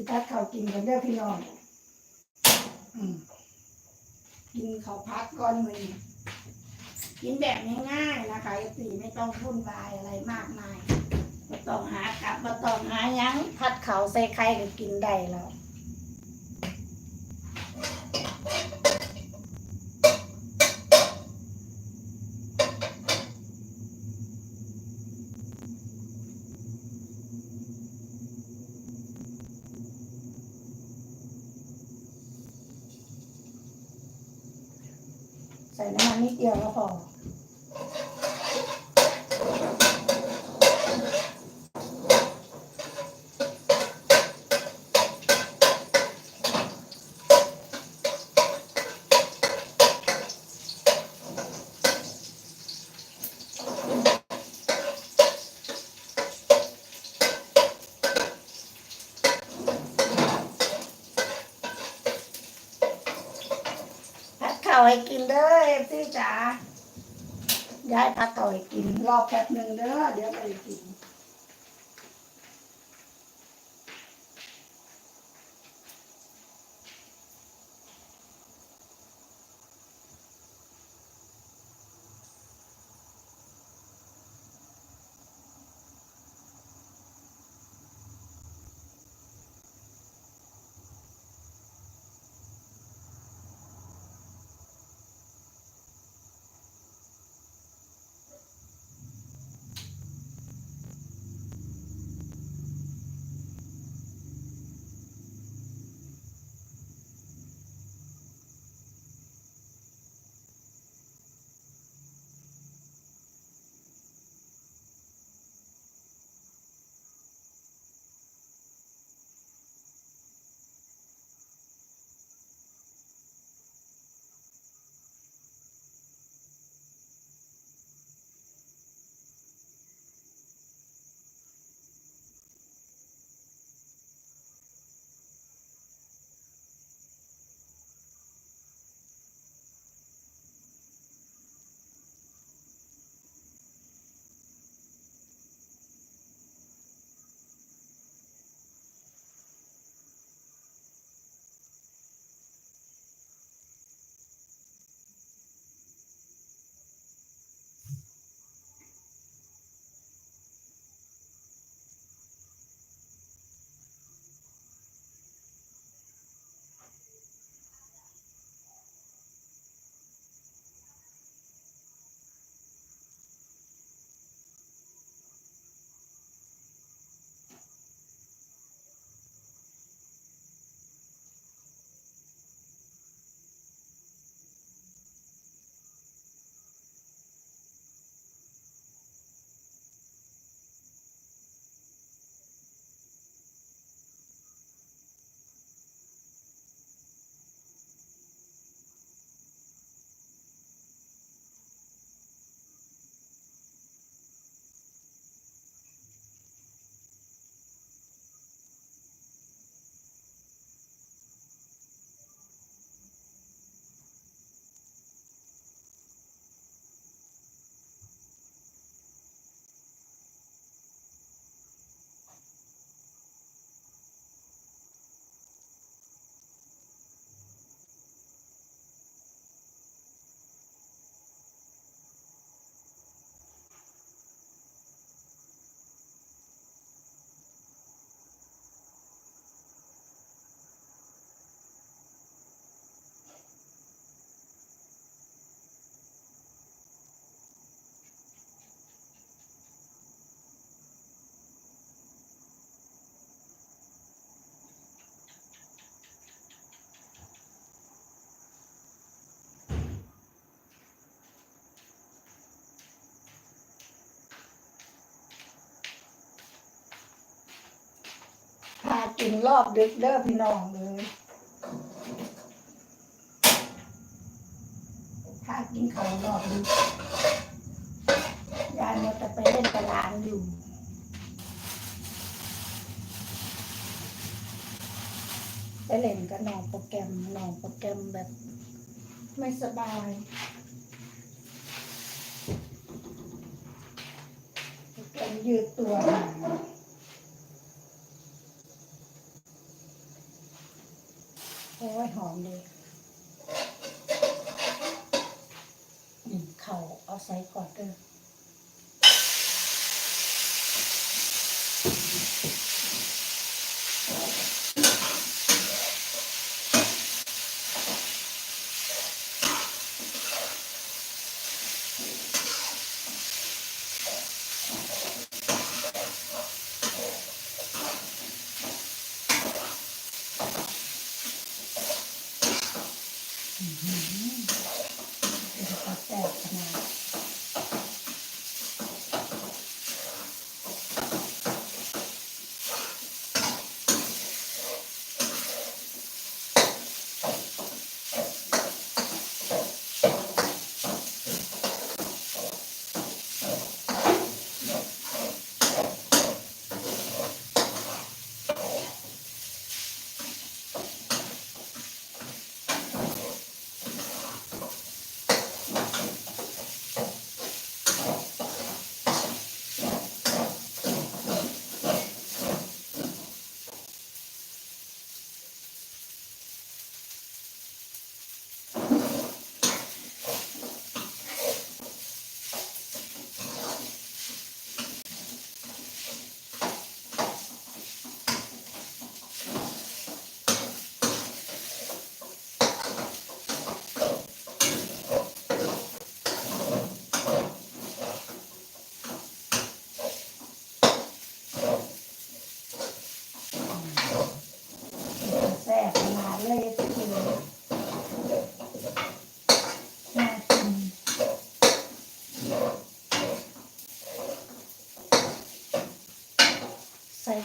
สิพัดข้ากินกันเด้อพี่น้องอืมกินเขาพัดก่อนมือกินแบบง่ายๆนะคะสีไม่ต้องวุ่นวายอะไรมากมายไม่ต้องหากลับมาต้องหายังพัดเขาใส่ไข่ก็กินได้แล้ว น้ำมันนิดเดียวก็พอ พัดข้าวให้กินเด้อเอฟซีจ๋าย้ายพัดข้าวให้ กินรอบแป๊บหนึ่งเด้อเดี๋ยวไปกิน กินรอบดึกเด้อพี่น้องเลยพากินเขารอบดึกยายมันจะไปเล่นตลาดอยู่ไปเล่นกับน้องโปรแกรมน้องโปรแกรมแบบ ไม่สบายโปรแกรมยืดตัว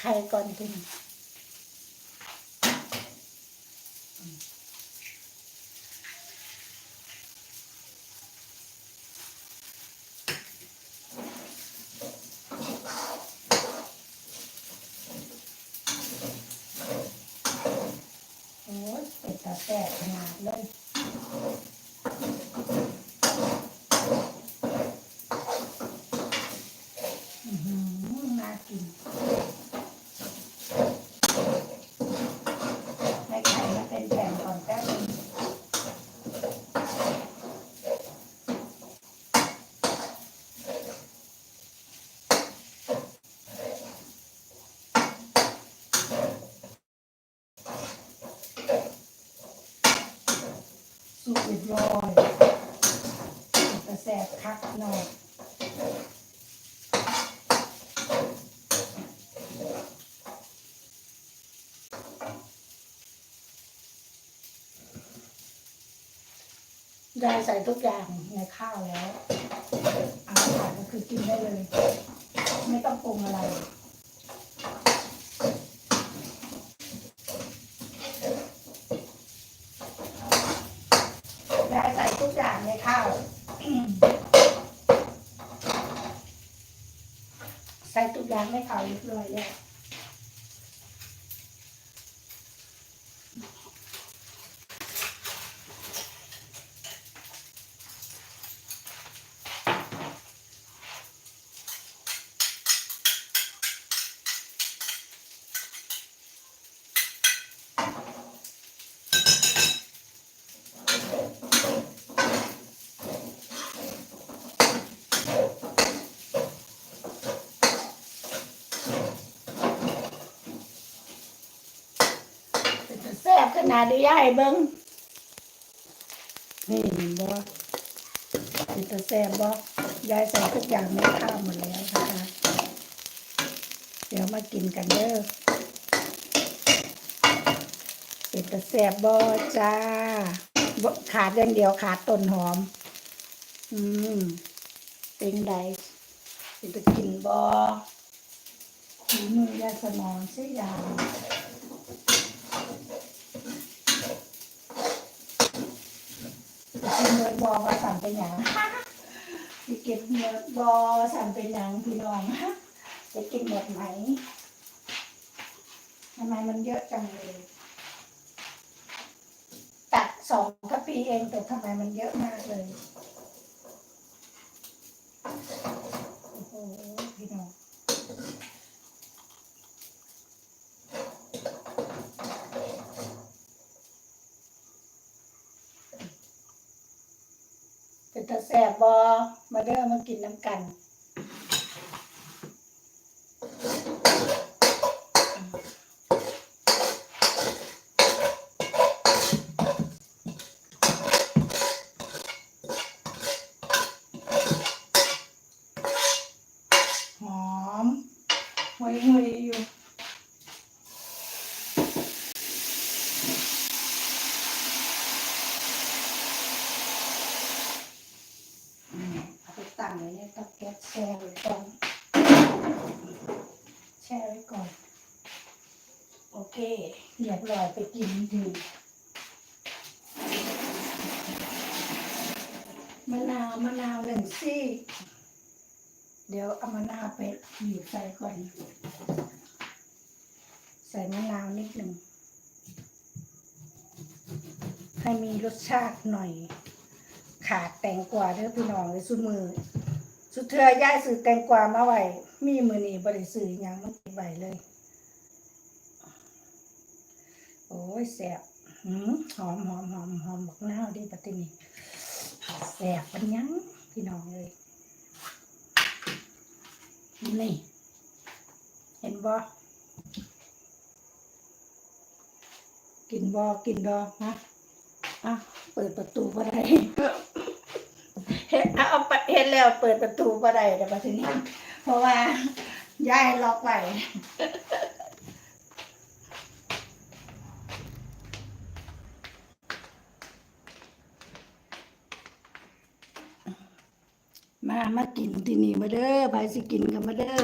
ไข่ก่อนกิน โอ้ยเป็นตาแซ่บขนาดเลยอื้อหือน่ากินให้ไข่มาเป็นแผ่นก่อนแป๊บนึงสุก เรียบร้อยเป็นตาแซ่บคักหน่อยยายใส่ทุกอย่างในข้าวแล้วอาหารก็คือกินได้เลย ไม่ต้องปรุงอะไร ยายใส่ทุกอย่างใน ข้าว ใส่ทุกอย่างในข้าเรียบร้อยแล้ว เป็น ตาแซ่บขนาดเดียายเบิ้งนี่เห็นบ่เป็นตาแซ่บบ่ยายใส่ทุกอย่างในข้าวหมดแล้วนะคะเดี๋ยวมากินกันเด้อเป็นตาแซ่บบ่จ้าบ่ขาดอย่างเดียวขาดต้นหอม อืมเป็นไดเป็นตะกินบ่ฝีมือยาสมองเสียยาง จะ กินเนื้อบอมาสั่นเป็นอย่างจะเก็บเนื้อบอสั่นเป็นอย่างพี่น้องจะกินหมดไหมทำไมมันเยอะจังเลยตัดสองกะปีเองแต่ทำไมมันเยอะมากเลยโอ้โหพี่น้อง ตา แสบบอมาเด้อมากินน้ำกัน หอมหวยหวยอยู่ อืมเอาไปตั้งไว้ในเตาแก๊สแช่ไว้ก่อน แช่ไว้ก่อน โอเค เรียบร้อยไปกินดีมะนาวมะนาวหนึ่งซี่ เดี๋ยวเอามะนาวไปบีบใส่ก่อน ใส่มะนาวนิดหนึ่ง ให้มีรสชาติหน่อย ขาดแตงกวาเด้อพี่น้องเลยสุดมือ สุดเทือย่ายซื้อแตงกวามาไว้มีมือนี่บริซื้อหยังมันเก็บไว้เลย โอ้ ยแสบหืมหอมหอมหอมหอมบักนาวดิปฏินี่แสบปัญญังพี่น้องเลยนี่ เห็นบ่กินบ่กินดอกนะอะเปิดประตูบ่ได้เฮ็ดเอาเอาไปเฮ็ดแล้วเปิดประตูบ่ได้เดี๋ยวมาทีนี้เพราะว่ายายล็อกไว้ มากินที่นี่มาเด้อไปสิกินกันมาเด้อ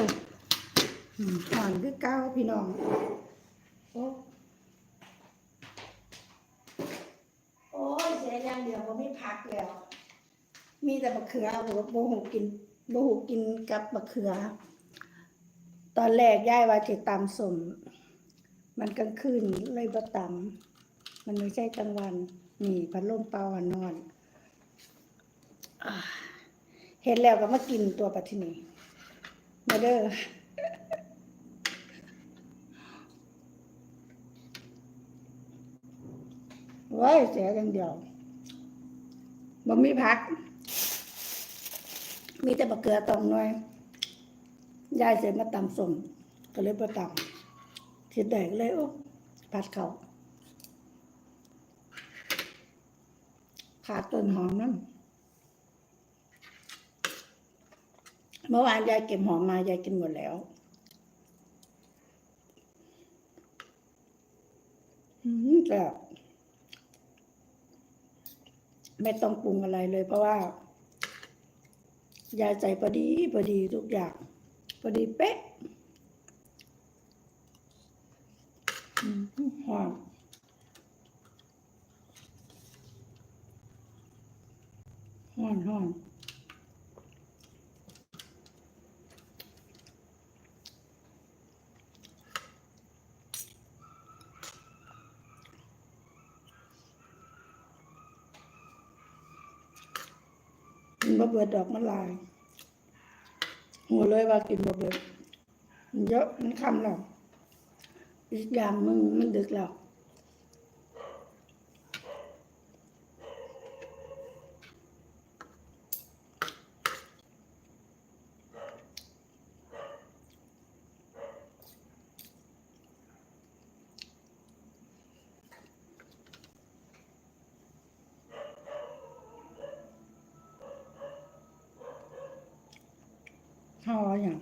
ห่อนคือเก้าพี่น้องโอ้โอ้ยเสียอย่างเดียวก็ไม่พักแล้ว มีแต่มะเขือโบโบหูกินโบหูกินกับมะเขือ ตอนแรกย่ายว่าจะตำสม มันกลางคืนเลยบ่ตำมันไม่ใช่กลางวัน นี่พัดลมเป่าหันนอนอ่า เห็นแล้วก็มากินตัวปัทินีมาเด้อว้ยเสียอย่างเดียวบ่มีพัก มีแต่บะเกลือตองน้อย ยายเสร็จมาตำส้มก็เลยมาตำคิดได้ก็เลยโอ้ผัดเขาขาดต้นหอมนั่น มื่อวานยายเก็บหอมมายายกินหมดแล้ว อืมแซ่บไม่ต้องปรุงอะไรเลยเพราะว่า ยายใส่พอดีพอดีทุกอย่างพอดีเป๊ะหอมหอมหอม บะเบิดดอกมะลาย หัวเลยว่ากินบะเบิดมันเยอะมันคำหรอกอีกอย่างมึงมันดึก แล้วห่ออย่าง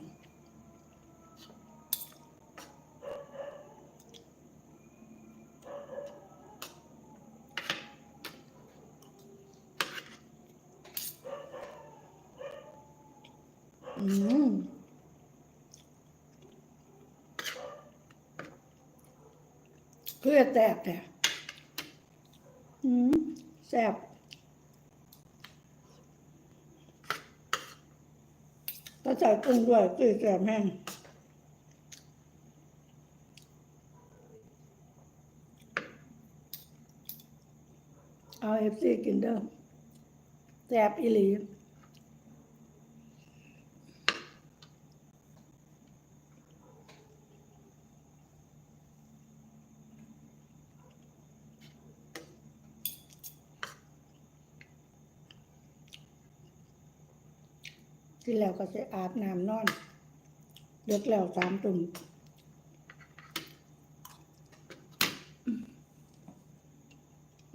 อืมเพื่อแตกแต่อืมแซ่บ ก็ใส่กุ้งด้วยกุ้งแกมแห้งเอาเอฟซีกินเด้อแซ่บอีหลี ที่แล้วก็จะอาบน้ำนอนเด็กแล้วสามตุ่ม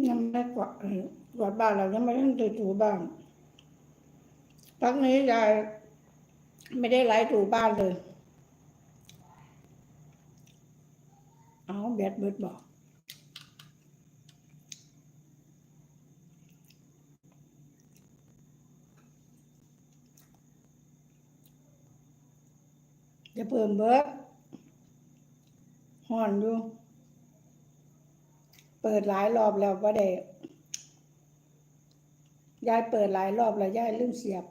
ยังไม่กวาดกวาดบ้านเรายังไม่ต้องถูถูบ้านพักนี้ยายไม่ได้ไล่ถูบ้านเลย เอาแบดเบิดบอก จะเพิ่มเบิดห่อนอยู่ เปิดหลายรอบแล้วก็ได้ยายเปิดหลายรอบแล้วยายลืมเสียบ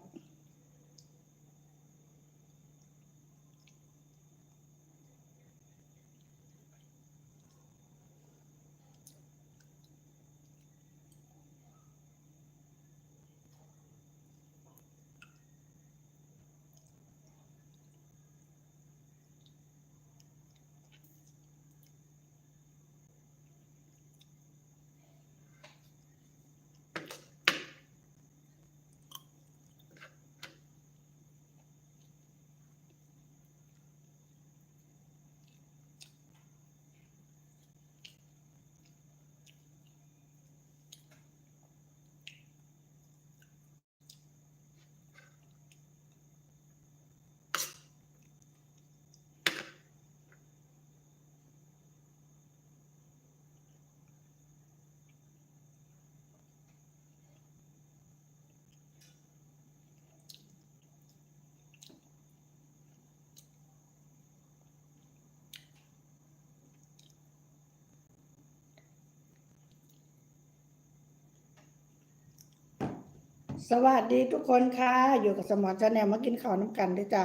สวัสดีทุกคนค่ะ อยู่กับสมอชาแนลมากินข้าวน้ำกันด้วยจ้า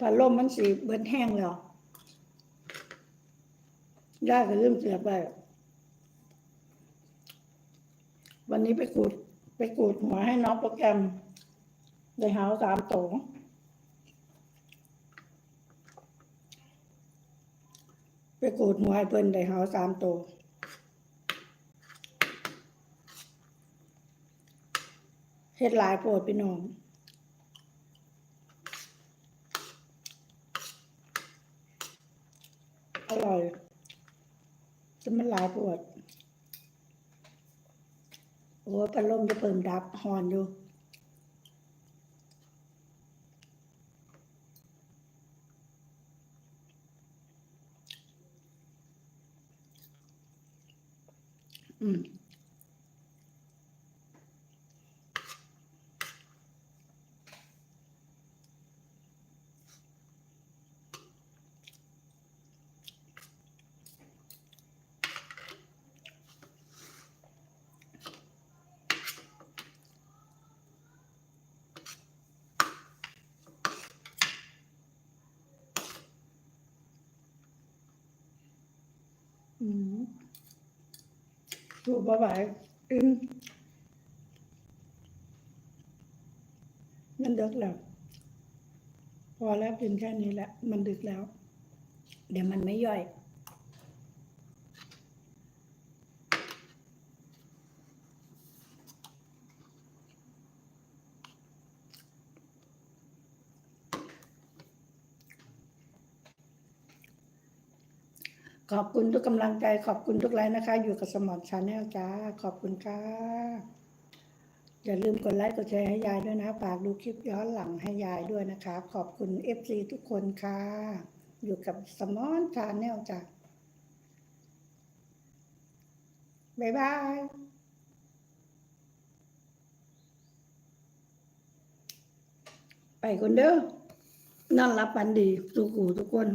ปลาล่มมันสีเบิ้นแห้งแล้วย่าก็ลืมเสียไป วันนี้ไปขูด ไปขูดหัวให้น้องโปรแกรมได้หาวสามโตงไปขูดหัวให้เพิ่นได้หาวสามโต เฮ็ดหลายโปรดพี่น้องอร่อยจะมันหลายโปรดโอ้ปลาลมจะเปิ่มดับหอนอยู่ อืม อืม ถูกบ่ไหวอืมมันดึกแล้ว พอแล้วกินแค่นี้แหละ มันดึกแล้ว เดี๋ยวมันไม่ย่อย ขอบคุณทุกกำลังใจ ขอบคุณทุกไลน์นะคะ อยู่กับสมอนชาแนลจ้า ขอบคุณค่ะ อย่าลืมกดไลค์กดแชร์ให้ยายด้วยนะฝากดูคลิปย้อนหลังให้ยายด้วยนะคะ ขอบคุณ FC ทุกคนค่ะ อยู่กับสมอนชาแนลจ้าบ๊ายบายไปคนเด้อนอนรับฝันดีทุกหูทุกคน